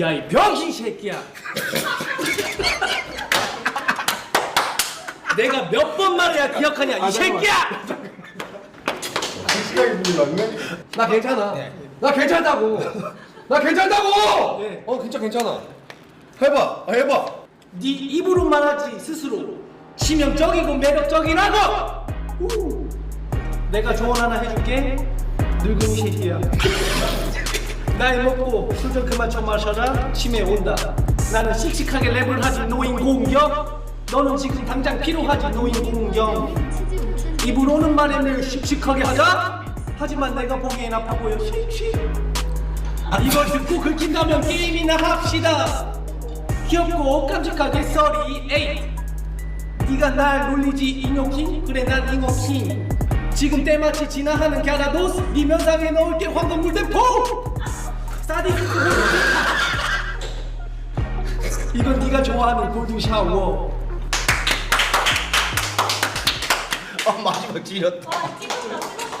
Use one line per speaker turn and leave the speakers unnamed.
야 이 병신 새끼야 내가 몇 번 말해야 기억하냐 이 새끼야
시간이 분이 나 괜찮아. 나 괜찮다고. 나 괜찮다고.
네.
어 진짜 괜찮아. 해봐. 아, 해봐.
네 입으로 말하지 스스로 치명적이고 매력적이라고 우. 내가 조언 하나 해줄게 늙은이 새끼야 나이 먹고 술좀 그만 좀 마셔라. 치매 온다. 나는 씩씩하게 랩을 하지 노인 공격. 너는 지금 당장 필요하지 노인 공격. 입으로는 말해 늘 씩씩하게 하자. 하지만 내가 보기엔 아파 보여 씩씩. 이걸 듣고 긁힌다면 게임이나 합시다. 귀엽고 깜찍하게 썰이 에이 네가 날 놀리지 잉여킹? 그래 난 잉어킹. 지금 때마치 진화하는 갸라도스 네 면상에 넣을게 황금 물든 포 사디스 이건 네가 좋아하는 골든 샤워
아 마지막 지렸다.
찍어줘, 찍어줘.